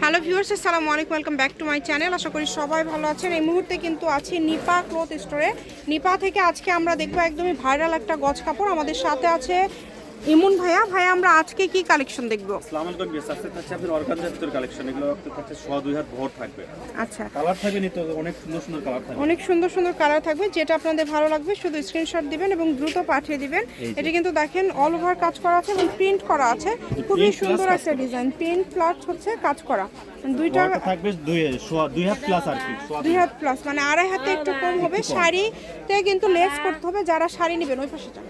Hello viewers আসসালামু আলাইকুম welcome back to my channel আশা করি সবাই ভালো আছেন। এই মুহূর্তে কিন্তু আছি নিপা ক্লথ স্টোরে নিপা থেকে আজকে আমরা দেখব একদমই ভাইরাল একটা গজ কাপড়। আমাদের সাথে আছে ইমন ভাইয়া ভাইয়া আমরা আজকে কি কালেকশন দেখব? আসসালামু আলাইকুম বেশ আজকে থাকছে আপনার অর্গানজার ভিতর কালেকশন এগুলো আপনার থাকছে সোয়া দুই হাত ভর থাকবে। আচ্ছা। কালার থাকবে নিতে অনেক সুন্দর সুন্দর কালার থাকবে। অনেক সুন্দর সুন্দর কালার থাকবে যেটা আপনাদের ভালো লাগবে শুধু স্ক্রিনশট দিবেন এবং দ্রুত পাঠিয়ে দিবেন। এটা কিন্তু দেখেন অল ওভার কাজ করা আছে এবং প্রিন্ট করা আছে। খুবই সুন্দর একটা ডিজাইন প্রিন্ট প্লট হচ্ছে কাজ করা। দুইটা থাকবে দুই সোয়া দুই হাত প্লাস আর কি দুই হাত প্লাস মানে আড়াই হাতে একটু কম হবে শাড়িতে কিন্তু লেস করতে হবে যারা শাড়ি নেবেন ওই পাশে যান।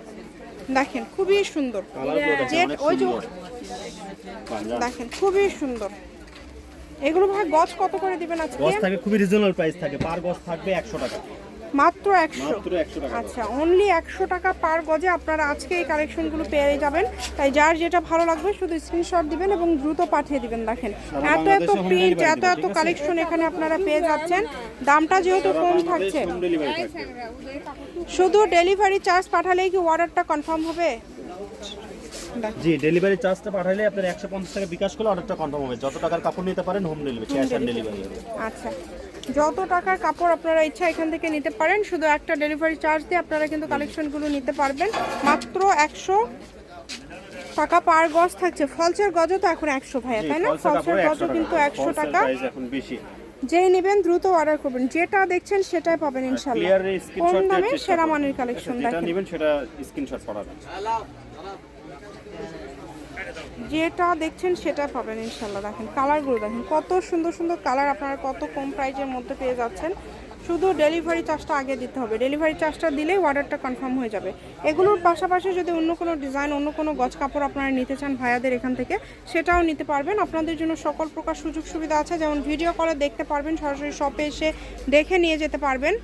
দেখেন খুবই সুন্দর। দেখেন ওই যে দেখেন খুবই সুন্দর। এগুলো ভাই গছ কত করে দিবেন আজকে? গছ থাকে খুবই রিজনেবল প্রাইস থাকে। পার গছ থাকবে একশো টাকা। মাত্র একশো? আচ্ছা অনলি একশো টাকা পার গজে আপনারা আজকে এই কালেকশনগুলো পেয়ে যাবেন। তাই যার যেটা ভালো লাগবে শুধু স্ক্রিনশট দিবেন এবং দ্রুত পাঠিয়ে দিবেন দেখেন। এত এত প্রিন্ট এত এত কালেকশন এখানে আপনারা পেয়ে যাচ্ছেন। দামটা যেহেতু কম থাকছে। শুধু ডেলিভারি চার্জ পাঠালেই কি অর্ডারটা কনফার্ম হবে? জি ডেলিভারি চার্জটা পাঠাইলে আপনার একশো পঞ্চাশ টাকা বিকাশ করলে অর্ডারটা কনফার্ম হবে। যত টাকার কাপড় নিতে পারেন home delivery cash on delivery আচ্ছা। যত টাকার কাপড় আপনারা ইচ্ছা এখান থেকে নিতে পারেন শুধু একটা ডেলিভারি চার্জ দিয়ে আপনারা কিন্তু কালেকশনগুলো নিতে পারবেন। মাত্র একশো টাকা পার গজ থাকছে। ফলসের গজও তো এখন একশো ভাইয়া তাই না? ফলসের গজও কিন্তু একশো টাকা। price এখন বেশি। যেই নেবেন দ্রুত অর্ডার করবেন। যেটা দেখছেন সেটাই পাবেন ইনশাল্লাহ ক্লিয়ার কম দামে সেরা মানের কালেকশন যেটা দেখেন। নেবেন সেটা স্ক্রিনশট পাঠাবেন। যেটা দেখছেন সেটা পাবেন ইনশাল্লাহ। দেখেন, কালারগুলো দেখেন, কত সুন্দর সুন্দর কালার আপনারা কত কম প্রাইজের মধ্যে পেয়ে যাচ্ছেন। শুধু ডেলিভারি চার্জটা আগে দিতে হবে। ডেলিভারি চার্জটা দিলেই অর্ডারটা কনফার্ম হয়ে যাবে। এগুলোর পাশাপাশি যদি অন্য কোনো ডিজাইন, অন্য কোনো গজ কাপড় আপনারা নিতে চান ভাইয়াদের এখান থেকে, সেটাও নিতে পারবেন। আপনাদের জন্য সকল প্রকার সুযোগ সুবিধা আছে। যেমন ভিডিও কলে দেখতে পারবেন, সরাসরি শপে এসে দেখে নিয়ে যেতে পারবেন।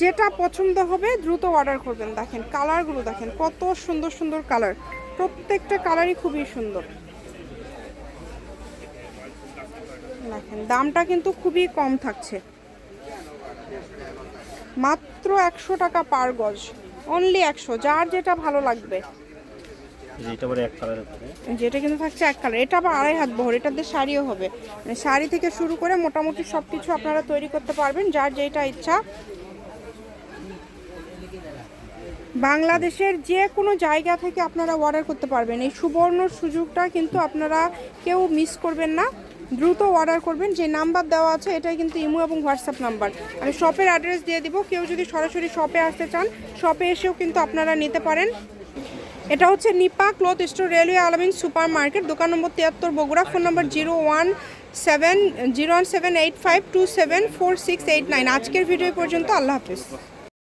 যেটা পছন্দ হবে দ্রুত অর্ডার করবেন। দেখেন কালারগুলো দেখেন, কত সুন্দর সুন্দর কালার প্রত্যেকটা কালারই খুবই সুন্দর। দেখেন, দামটা কিন্তু খুবই কম থাকছে। মাত্র একশো টাকা পার গজ। অনলি একশো, যার যেটা ভালো লাগবে। যেটা কিন্তু থাকছে এক কালার এটা আবার আড়াই হাত বহর, এটাতে শাড়িও হবে। মানে শাড়ি থেকে শুরু করে মোটামুটি সব কিছু আপনারা তৈরি করতে পারবেন, যার যেটা ইচ্ছা। বাংলাদেশের যে কোনো জায়গা থেকে আপনারা অর্ডার করতে পারবেন। এই সুবর্ণ সুযোগটা কিন্তু আপনারা কেউ মিস করবেন না। দ্রুত অর্ডার করবেন। যে নাম্বার দেওয়া আছে, এটাই কিন্তু ইমো এবং হোয়াটসঅ্যাপ নাম্বার আমি শপের অ্যাড্রেস দিয়ে দিব। কেউ যদি সরাসরি শপে আসতে চান শপে এসেও কিন্তু আপনারা নিতে পারেন। এটা হচ্ছে Nipa cloth store railway Alamin supermarket দোকান নম্বর তিয়াত্তর Bogura, phone number zero one seven, zero one seven eight five two seven four six eight nine. আজকের ভিডিও পর্যন্ত, আল্লাহ হাফিজ।